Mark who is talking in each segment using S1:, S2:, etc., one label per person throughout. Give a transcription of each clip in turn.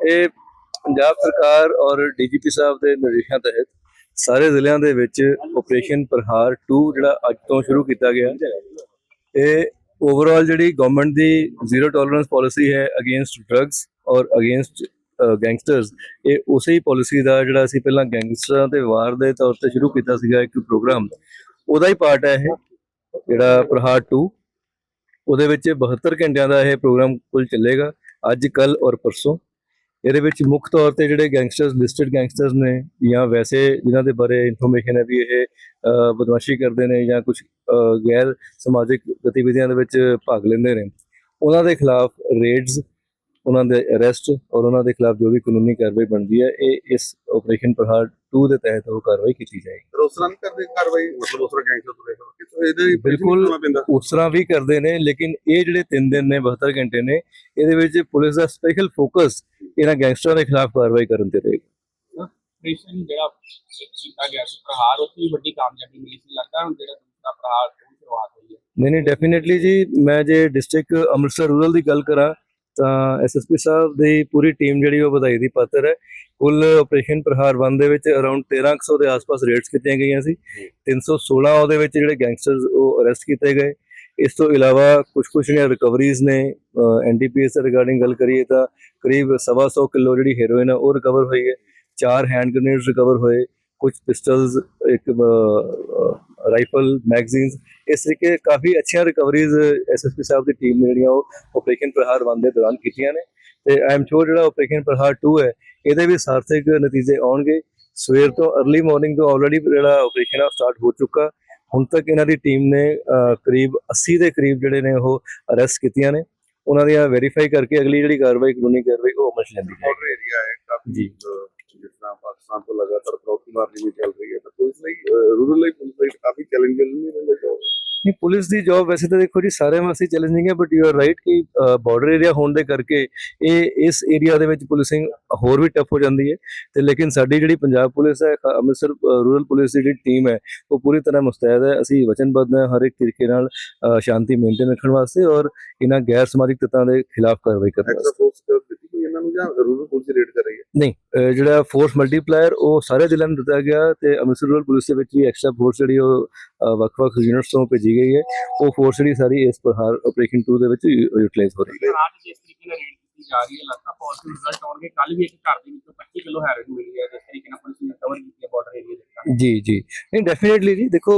S1: ਇਹ ਪੰਜਾਬ ਸਰਕਾਰ ਔਰ ਡੀਜੀਪੀ ਸਾਹਿਬ ਦੇ ਨਿਰਦੇਸ਼ਾਂ ਤਹਿਤ ਸਾਰੇ ਜ਼ਿਲ੍ਹਿਆਂ ਦੇ ਵਿੱਚ ਆਪਰੇਸ਼ਨ ਪ੍ਰਹਾਰ 2 ਜਿਹੜਾ ਅੱਜ ਤੋਂ ਸ਼ੁਰੂ ਕੀਤਾ ਗਿਆ ਇਹ ਓਵਰਆਲ ਜਿਹੜੀ ਗਵਰਨਮੈਂਟ ਦੀ ਜ਼ੀਰੋ ਟੋਲਰੈਂਸ ਪਾਲਿਸੀ ਹੈ ਅਗੇਂਸਟ ਡਰੱਗਸ ਔਰ ਅਗੇਂਸਟ ਗੈਂਗਸਟਰਸ ਇਹ ਉਸੇ ਹੀ ਪਾਲਿਸੀ ਦਾ ਜਿਹੜਾ ਅਸੀਂ ਪਹਿਲਾਂ ਗੈਂਗਸਟਰਾਂ ਤੇ ਵਾਰ ਦੇ ਤੌਰ ਤੇ ਸ਼ੁਰੂ ਕੀਤਾ ਸੀਗਾ ਇੱਕ ਪ੍ਰੋਗਰਾਮ ਉਹਦਾ ਹੀ ਪਾਰਟ ਹੈ ਇਹ, ਜਿਹੜਾ ਪ੍ਰਹਾਰ 2 ਉਹਦੇ ਵਿੱਚ 72 ਘੰਟਿਆਂ ਦਾ ਇਹ ਪ੍ਰੋਗਰਾਮ ਕੁੱਲ ਚੱਲੇਗਾ, ਅੱਜ ਕੱਲ ਔਰ ਪਰਸੋਂ। ਇਹਦੇ ਵਿੱਚ ਮੁੱਖ ਤੌਰ ਤੇ ਜਿਹੜੇ ਗੈਂਗਸਟਰਸ ਲਿਸਟਡ ਗੈਂਗਸਟਰਸ ਨੇ ਜਾਂ ਵੈਸੇ ਜਿਨ੍ਹਾਂ ਦੇ ਬਾਰੇ ਇਨਫੋਰਮੇਸ਼ਨ ਹੈ ਵੀ ਇਹ ਬਦਮਾਸ਼ੀ ਕਰਦੇ ਨੇ ਜਾਂ ਕੁਝ ਗੈਰ ਸਮਾਜਿਕ ਗਤੀਵਿਧੀਆਂ ਦੇ ਵਿੱਚ ਭਾਗ ਲੈਂਦੇ ਨੇ ਉਹਨਾਂ ਦੇ ਖਿਲਾਫ ਰੇਡਸ ਉਹਨਾਂ ਦੇ ਅਰੈਸਟ ਔਰ ਉਹਨਾਂ ਦੇ ਖਿਲਾਫ ਜੋ ਵੀ ਕਾਨੂੰਨੀ ਕਾਰਵਾਈ ਬਣਦੀ ਹੈ ਇਹ ਇਸ ਆਪਰੇਸ਼ਨ ਪ੍ਰਹਾਰ 2 ਦੇ ਤਹਿਤ ਉਹ ਕਾਰਵਾਈ ਕੀਤੀ ਜਾਏਗੀ
S2: ਉਸ ਤਰ੍ਹਾਂ ਕਰਦੇ ਕਾਰਵਾਈ ਮਤਲਬ ਉਸ ਤਰ੍ਹਾਂ ਗੈਂਗਸਟਰ ਤੋ ਇਹਦੇ
S1: ਬਿਲਕੁਲ। ਉਸ ਤਰ੍ਹਾਂ ਵੀ ਕਰਦੇ ਨੇ ਲੇਕਿਨ ਇਹ ਜਿਹੜੇ 3 ਦਿਨ ਨੇ 72 ਘੰਟੇ ਨੇ ਇਹਦੇ ਵਿੱਚ ਪੁਲਿਸ ਦਾ ਸਪੈਸ਼ਲ ਫੋਕਸ ਇਹਨਾਂ ਗੈਂਗਸਟਰਾਂ ਦੇ ਖਿਲਾਫ ਕਾਰਵਾਈ ਕਰਨ ਤੇ ਰਹੇਗਾ।
S3: ਆਪਰੇਸ਼ਨ ਜਿਹੜਾ ਕੀਤਾ ਗਿਆ ਸੀ ਪ੍ਰਹਾਰ ਉਸ ਦੀ ਵੱਡੀ ਕਾਮਯਾਬੀ ਮਿਲੀ ਸੀ। ਲੱਗਦਾ ਹੁਣ ਜਿਹੜਾ ਦੂਸਰਾ ਪ੍ਰਹਾਰ ਦੀ ਸ਼ੁਰੂਆਤ ਹੋਈ ਹੈ।
S1: ਨਹੀਂ ਨਹੀਂ ਡੈਫੀਨਿਟਲੀ ਜੀ ਮੈਂ ਜੇ ਡਿਸਟ੍ਰਿਕਟ ਅੰਮ੍ਰਿਤਸਰ ਰੂਰਲ ਦੀ ਗੱਲ ਕਰਾਂ ਤਾਂ ਐਸਐਸਪੀ ਸਾਹਿਬ ਦੀ ਪੂਰੀ ਟੀਮ ਜਿਹੜੀ ਉਹ ਵਧਾਈ ਦੀ ਪਾਤਰ ਹੈ। ਕੁੱਲ ਆਪਰੇਸ਼ਨ ਪ੍ਰਹਾਰ 1 ਦੇ ਵਿੱਚ ਅਰਾਊਂਡ 1300 ਦੇ ਆਸ-ਪਾਸ ਰੇਡਸ ਕੀਤੀਆਂ ਗਈਆਂ ਸੀ। 316 ਉਹਦੇ ਵਿੱਚ ਜਿਹੜੇ ਗੈਂਗਸਟਰਸ ਉਹ ਅਰੈਸਟ ਕੀਤੇ ਗਏ। ਇਸ ਤੋਂ ਇਲਾਵਾ ਕੁਝ ਕੁਝ ਜਿਹੜੀਆਂ ਰਿਕਵਰੀਜ਼ ਨੇ ਐਨਡੀਪੀਐਸ ਦੇ ਰਿਗਾਰਡਿੰਗ ਗੱਲ ਕਰੀਏ ਤਾਂ ਕਰੀਬ 125 ਕਿਲੋ ਜਿਹੜੀ ਹੈਰੋਇਨ ਹੈ ਉਹ ਰਿਕਵਰ ਹੋਈ ਹੈ। ਚਾਰ ਹੈਂਡ ਗ੍ਰੇਨੇਡਸ ਰਿਕਵਰ ਹੋਏ ਕੁਝ ਪਿਸਟਲਸ ਇੱਕ ਰਾਈਫਲ ਮੈਗਜ਼ੀਨਸ ਇਸ ਤਰੀਕੇ ਕਾਫੀ ਅੱਛੀਆਂ ਰਿਕਵਰੀਜ਼ ਐਸਐਸਪੀ ਸਾਹਿਬ ਦੀ ਟੀਮ ਨੇ ਜਿਹੜੀਆਂ ਉਹ ਆਪਰੇਸ਼ਨ ਪ੍ਰਹਾਰ ਵਨ ਦੇ ਦੌਰਾਨ ਕੀਤੀਆਂ ਨੇ। ਤੇ ਆਈ ਐਮ ਸ਼ੋਰ ਜਿਹੜਾ ਆਪਰੇਸ਼ਨ ਪ੍ਰਹਾਰ 2 ਹੈ, ਇਹਦੇ ਵੀ ਸਾਰਥਕ ਨਤੀਜੇ ਆਉਣਗੇ। ਸਵੇਰ ਤੋਂ अर्ਲੀ ਮਾਰਨਿੰਗ ਤੋਂ ਆਲਰੇਡੀ ਜਿਹੜਾ ਆਪਰੇਸ਼ਨ ਆ ਸਟਾਰਟ ਹੋ ਚੁੱਕਾ। ਹੁਣ ਤੱਕ ਇਹਨਾਂ ਦੀ ਟੀਮ ਨੇ ਕਰੀਬ 80 ਦੇ ਕਰੀਬ ਜਿਹੜੇ ਨੇ ਉਹ ਅਰੈਸਟ ਕੀਤੀਆਂ ਨੇ। ਉਹਨਾਂ ਦੀਆਂ ਵੈਰੀਫਾਈ ਕਰਕੇ ਅਗਲੀ ਜਿਹੜੀ ਕਾਰਵਾਈ ਕਾਨੂੰਨੀ ਕਾਰਵਾਈ ਉਹ ਅਮਲ 'ਚ ਲੈਂਦੀ ਹੈ
S2: ਬਾਰਡਰ ਏਰੀਆ ਹੈ ਕਾਫੀ
S1: ਜੀ।
S2: ਜਿਸ ਤਰ੍ਹਾਂ ਪਾਕਿਸਤਾਨ ਤੋਂ ਲਗਾਤਾਰ ਪ੍ਰੋਕੀ ਮਾਰਨੀ ਵੀ ਚੱਲ ਰਹੀ ਹੈ ਤਾਂ ਪੁਲਿਸ ਲਈ ਰੂਰਲ ਲਈ ਪੁਲਿਸ ਲਈ ਕਾਫੀ ਚੈਲੰਜਿੰਗ ਨਹੀਂ ਰਹਿੰਦਾ ਜੋ
S1: ਨਹੀਂ ਪੁਲਿਸ ਦੀ ਜੌਬ ਵੈਸੇ ਤਾਂ ਦੇਖੋ ਜੀ ਸਾਰਿਆਂ ਵਾਸਤੇ ਚੈਲੰਜਿੰਗ ਹੈ ਬਟ ਯੂ ਆਰ ਰਾਈਟ ਕਿ ਬਾਰਡਰ ਏਰੀਆ ਹੋਣ ਦੇ ਕਰਕੇ ਇਹ ਇਸ ਏਰੀਆ ਦੇ ਵਿੱਚ ਪੁਲਿਸਿੰਗ ਹੋਰ ਵੀ ਟਫ ਹੋ ਜਾਂਦੀ ਹੈ ਤੇ ਲੇਕਿਨ ਸਾਡੀ ਜਿਹੜੀ ਪੰਜਾਬ ਪੁਲਿਸ ਹੈ ਅੰਮ੍ਰਿਤਸਰ ਰੂਰਲ ਪੁਲਿਸ ਦੀ ਜਿਹੜੀ ਟੀਮ ਹੈ ਉਹ ਪੂਰੀ ਤਰ੍ਹਾਂ ਮੁਸਤੈਦ ਹੈ। ਅਸੀਂ ਵਚਨਬੱਧ ਹਾਂ ਹਰ ਇੱਕ ਤਰੀਕੇ ਨਾਲ ਸ਼ਾਂਤੀ ਮੇਨਟੇਨ ਰੱਖਣ ਵਾਸਤੇ ਔਰ ਇਹਨਾਂ ਗੈਰ ਸਮਾਜਿਕ ਤੱਤਾਂ ਦੇ ਖਿਲਾਫ ਕਾਰਵਾਈ ਕਰਨ ਵਾਸਤੇ।
S2: ਐਕਸਟਰਾ ਫੋਰਸ ਦਿੱਤੀ ਕੋਈ ਇਹਨਾਂ ਨੂੰ ਜਾਂ ਰੂਰਲ ਪੁਲਿਸ ਰੇਡ ਕਰ ਰਹੀ ਹੈ?
S1: ਨਹੀਂ ਜਿਹੜਾ ਫੋਰਸ ਮਲਟੀਪਲਾਇਰ ਉਹ ਸਾਰੇ ਜ਼ਿਲ੍ਹਿਆਂ ਨੂੰ ਦਿੱਤਾ ਗਿਆ ਤੇ ਅੰਮ੍ਰਿਤਸਰ ਰੂਰਲ ਪੁਲਿਸ ਦੇ ਵਿੱਚ ਵੀ ਐਕਸਟਰਾ ਫੋਰਸ ਜਿਹੜੀ ਉਹ ਵੱਖ-ਵੱਖ ਯੂਨਿਟਸ ਤੋਂ ਭੇਜੀ ਗਈ ਹੈ। ਉਹ ਫੋਰਸ ਜਿਹੜੀ ਸਾਰੀ ਇਸ ਪ੍ਰਹਾਰ ਆਪਰੇਸ਼ਨ 2 ਦੇ ਵਿੱਚ ਯੂਟਿਲਾਈਜ਼ ਹੋ ਰਹੀ ਹੈ।
S3: ਕੀਤੀ ਜਾ ਰਹੀ ਹੈ। ਲੱਗਦਾ ਪੋਜ਼ਿਟਿਵ ਰਿਜ਼ਲਟ ਆਉਣਗੇ। ਕੱਲ ਵੀ ਇੱਕ ਘਰ ਦੇ ਵਿੱਚੋਂ 25 ਕਿਲੋ ਹੈਰੋਇਨ ਮਿਲੀ ਹੈ। ਜਿਸ ਤਰੀਕੇ ਨਾਲ ਪੁਲਿਸ ਨੇ ਕਵਰ ਕੀਤੀ ਹੈ ਬਾਰਡਰ ਏਰੀਆ ਦੇ
S1: ਜੀ ਜੀ। ਨਹੀਂ ਡੈਫੀਨਿਟਲੀ ਜੀ ਦੇਖੋ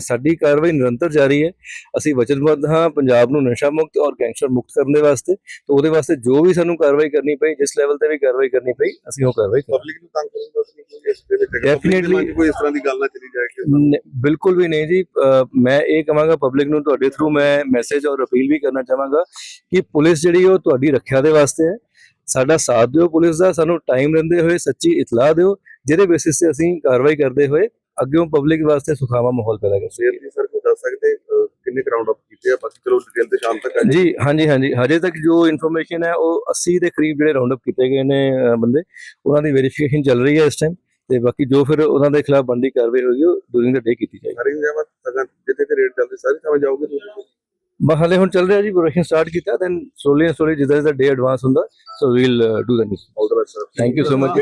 S1: ਸਾਡੀ ਕਾਰਵਾਈ ਨਿਰੰਤਰ ਜਾਰੀ ਹੈ। ਅਸੀਂ ਵਚਨਬੱਧ ਹਾਂ ਪੰਜਾਬ ਨੂੰ ਨਸ਼ਾ ਮੁਕਤ ਔਰ ਗੈਂਗਸਟਰ ਮੁਕਤ ਕਰਨ ਦੇ ਵਾਸਤੇ। ਤੇ ਉਹਦੇ ਵਾਸਤੇ ਜੋ ਵੀ ਸਾਨੂੰ ਕਾਰਵਾਈ ਕਰਨੀ ਪਈ ਜਿਸ ਲੈਵਲ ਤੇ ਵੀ ਕਾਰਵਾਈ ਕਰਨੀ ਪਈ ਅਸੀਂ ਉਹ ਕਾਰਵਾਈ ਕਰਾਂਗੇ।
S2: ਪਬਲਿਕ ਨੂੰ ਤੰਗ ਕਰਨ ਦਾ ਕੋਈ ਇਸ ਦੇ 'ਚ ਕੋਈ ਇਸ ਤਰ੍ਹਾਂ ਦੀ ਗੱਲ ਨਾ ਚਲੀ ਜਾਏ
S1: ਬਿਲਕੁਲ ਵੀ ਨਹੀਂ ਜੀ। ਮੈਂ ਇਹ ਕਹਾਂਗਾ ਪਬਲਿਕ ਨੂੰ ਤੁਹਾਡੇ ਥਰੂ ਮੈਂ ਮੈਸੇਜ ਔਰ ਅਪੀਲ ਵੀ ਕਰਨਾ ਚਾਹਾਂਗਾ ਕਿ ਪੁਲਿਸ ਜਿਹੜੀ ਉਹ ਤੁਹਾਡੀ ਰੱਖਿਆ ਦੇ ਵਾਸਤੇ ਹੈ। ਸਾਡਾ ਸਾਥ ਦਿਓ ਪੁਲਿਸ ਦਾ ਸਾਨੂੰ ਟਾਈਮ ਰਹਿੰਦੇ ਹੋਏ ਸੱਚੀ ਇਤਲਾਹ ਦਿਓ। ਜਿਹਦੇ ਬੇਸਿਸ ਤੇ ਅਸੀਂ ਕਾਰਵਾਈ ਕਰਦੇ ਹੋਏ ਅੱਗੇੋਂ ਪਬਲਿਕ ਵਾਸਤੇ ਸੁਖਾਵਾਂ ਮਾਹੌਲ ਪੈਦਾ ਕਰ ਸਕੀਏ
S2: ਸੇਲ ਦੀ ਸਰ ਕੋਈ ਦੱਸ ਸਕਦੇ ਕਿੰਨੇ ਰਾਉਂਡ ਅਪ ਕੀਤੇ ਆ? ਬਾਕੀ ਚਲੋ ਡਿਟੇਲ ਤੇ ਸ਼ਾਮ ਤੱਕ ਆ।
S1: ਜੀ ਹਾਂਜੀ ਹਾਂਜੀ। ਹਜੇ ਤੱਕ ਜੋ ਇਨਫੋਰਮੇਸ਼ਨ ਹੈ ਉਹ 80 ਦੇ ਕਰੀਬ ਜਿਹੜੇ ਰਾਉਂਡ ਅਪ ਕੀਤੇ ਗਏ ਨੇ ਬੰਦੇ ਉਹਨਾਂ ਦੀ ਵੈਰੀਫਿਕੇਸ਼ਨ ਚੱਲ ਰਹੀ ਹੈ ਇਸ ਟਾਈਮ ਤੇ ਬਾਕੀ ਜੋ ਫਿਰ ਉਹਨਾਂ ਦੇ ਖਿਲਾਫ ਬੰਦੀ ਕਾਰਵਾਈ ਹੋਏਗੀ ਉਹ ਡੂਰਿੰਗ ਦ ਡੇ ਕੀਤੀ ਜਾਏਗੀ।
S2: ਸਾਰੀ ਜਗ੍ਹਾ ਤੱਕ ਜਿੱਥੇ ਤੇ ਰੇਡ ਚੱਲਦੀ ਸਾਰੀ ਥਾਂ ਜਾਓਗੇ ਤੁਸੀਂ?
S1: ਬਸ ਹਾਲੇ ਹੁਣ ਚੱਲ ਰਿਹਾ ਜੀ ਪ੍ਰੋਡਕਸ਼ਨ ਸਟਾਰਟ ਕੀਤਾ ਦੈਨ ਸਲੋਲੀ ਐਂਡ ਸਲੋਲੀ ਜਿੱਦਾਂ ਜਿੱਦਾਂ ਡੇ ਐਡਵਾਂਸ ਹੁੰਦਾ so we'll do the need
S2: all the best sir
S1: thank you so much